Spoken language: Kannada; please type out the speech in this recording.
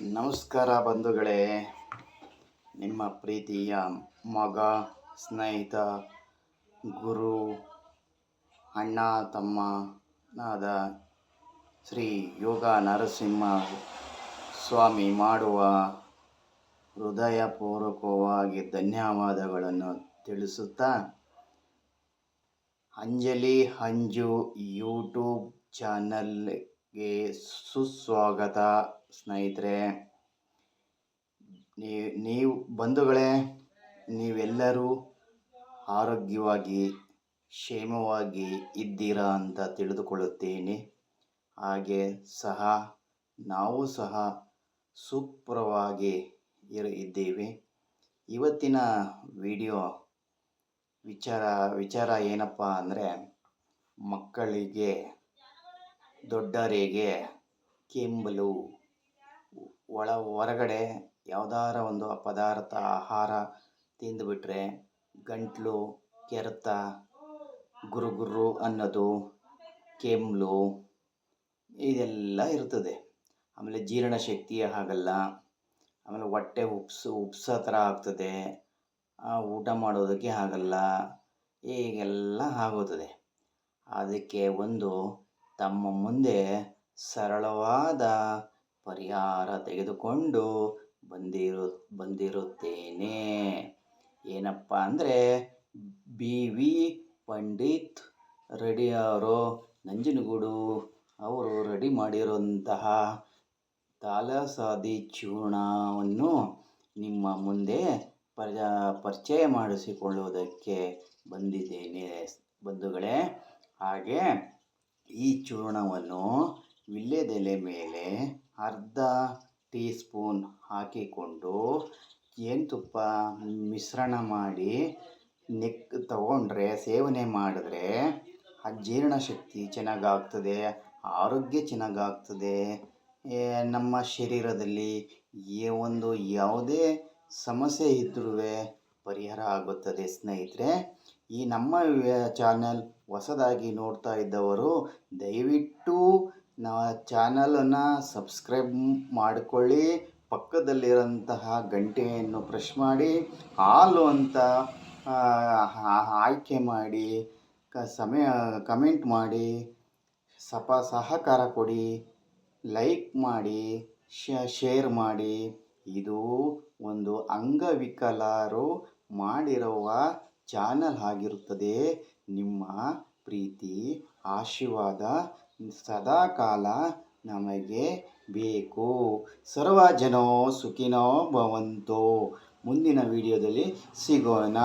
ನಮಸ್ಕಾರ ಬಂಧುಗಳೇ. ನಿಮ್ಮ ಪ್ರೀತಿಯ ಮಗ, ಸ್ನೇಹಿತ, ಗುರು, ಅಣ್ಣ, ತಮ್ಮನಾದ ಶ್ರೀ ಯೋಗ ನರಸಿಂಹ ಸ್ವಾಮಿ ಮಾಡುವ ಹೃದಯಪೂರ್ವಕವಾಗಿ ಧನ್ಯವಾದಗಳನ್ನು ತಿಳಿಸುತ್ತಾ, ಅಂಜಲಿ ಅಂಜು ಯೂಟ್ಯೂಬ್ ಚಾನಲ್ಗೆ ಸುಸ್ವಾಗತ ಸ್ನೇಹಿತರೆ. ನೀವು ಬಂಧುಗಳೇ, ನೀವೆಲ್ಲರೂ ಆರೋಗ್ಯವಾಗಿ, ಕ್ಷೇಮವಾಗಿ ಇದ್ದೀರಾ ಅಂತ ತಿಳಿದುಕೊಳ್ಳುತ್ತೇನೆ. ಹಾಗೆ ಸಹ ನಾವು ಸಹ ಸುಪ್ರವಾಗಿ ಇರ, ಇದ್ದೇವೆ. ಇವತ್ತಿನ ವಿಡಿಯೋ ವಿಚಾರ ವಿಚಾರ ಏನಪ್ಪ ಅಂದರೆ ಮಕ್ಕಳಿಗೆ ದೊಡ್ಡರಿಗೆ ಕೆಮ್ಮಲು ಒಳ ಹೊರಗಡೆ ಯಾವ್ದಾರ ಒಂದು ಪದಾರ್ಥ ಆಹಾರ ತಿಂದುಬಿಟ್ರೆ ಗಂಟಲು, ಕೆರೆತ ಗುರು ಗುರು ಅನ್ನೋದು ಕೆಮ್ಮಲು ಇದೆಲ್ಲ ಇರ್ತದೆ. ಆಮೇಲೆ ಜೀರ್ಣಶಕ್ತಿ ಆಗಲ್ಲ ಆಮೇಲೆ ಹೊಟ್ಟೆ ಉಪ್ಸು, ಉಪ್ಸ ಥರ ಆಗ್ತದೆ. ಊಟ ಮಾಡೋದಕ್ಕೆ ಆಗಲ್ಲ ಹೀಗೆಲ್ಲ ಆಗುತ್ತದೆ ಅದಕ್ಕೆ ಒಂದು ತಮ್ಮ ಮುಂದೆ ಸರಳವಾದ ಪರಿಹಾರ ತೆಗೆದುಕೊಂಡು ಬಂದಿರು, ಬಂದಿರುತ್ತೇನೆ. ಏನಪ್ಪ ಅಂದರೆ, ಬಿ. ವಿ. ಪಂಡಿತ್ ರೆಡಿ ಅವರು ನಂಜನಗೂಡು ಅವರು ರೆಡಿ ಮಾಡಿರುವಂತಹ ತಾಲಸಾದಿ ಚೂರ್ಣವನ್ನು ನಿಮ್ಮ ಮುಂದೆ ಪರ ಪರಿಚಯ ಮಾಡಿಸಿಕೊಳ್ಳುವುದಕ್ಕೆ ಬಂದಿದ್ದೇನೆ. ಬಂಧುಗಳೇ, ಹಾಗೆ ಈ ಚೂರ್ಣವನ್ನು ವೀಳ್ಯದೆಲೆ ಮೇಲೆ ಅರ್ಧ ಟೀ ಸ್ಪೂನ್ ಹಾಕಿಕೊಂಡು ಜೇನುತುಪ್ಪ ಮಿಶ್ರಣ ಮಾಡಿ ನೆಕ್ ತಗೊಂಡ್ರೆ, ಸೇವನೆ ಮಾಡಿದ್ರೆ ಆ ಜೀರ್ಣಶಕ್ತಿ ಚೆನ್ನಾಗಾಗ್ತದೆ, ಆರೋಗ್ಯ ಚೆನ್ನಾಗಾಗ್ತದೆ. ನಮ್ಮ ಶರೀರದಲ್ಲಿ ಏ ಒಂದು ಯಾವುದೇ ಸಮಸ್ಯೆ ಇದ್ರೂ ಪರಿಹಾರ ಆಗುತ್ತದೆ. ಸ್ನೇಹಿತರೆ, ಈ ನಮ್ಮ ಚಾನಲ್ ಹೊಸದಾಗಿ ನೋಡ್ತಾ ಇದ್ದವರು, ದಯವಿಟ್ಟು ನಮ್ಮ ಚಾನಲನ್ನು ಸಬ್ಸ್ಕ್ರೈಬ್ ಮಾಡಿಕೊಳ್ಳಿ. ಪಕ್ಕದಲ್ಲಿರೋಂತಹ ಗಂಟೆಯನ್ನು ಪ್ರೆಶ್ ಮಾಡಿ, ಹಾಲು ಅಂತ ಆಯ್ಕೆ ಮಾಡಿ, ಕ, ಸಮಯ, ಕಮೆಂಟ್ ಮಾಡಿ, ಸಪ, ಸಹಕಾರ ಕೊಡಿ, ಲೈಕ್ ಮಾಡಿ ಶೇರ್ ಮಾಡಿ. ಇದು ಒಂದು ಅಂಗವಿಕಲರು ಮಾಡಿರುವ ಚಾನಲ್ ಆಗಿರುತ್ತದೆ. ನಿಮ್ಮ ಪ್ರೀತಿ, ಆಶೀರ್ವಾದ ಸದಾಕಾಲ ನಮಗೆ ಬೇಕು. ಸರ್ವ ಜನೋ ಸುಖಿನೋ ಭವಂತು. ಮುಂದಿನ ವಿಡಿಯೋದಲ್ಲಿ ಸಿಗೋಣ.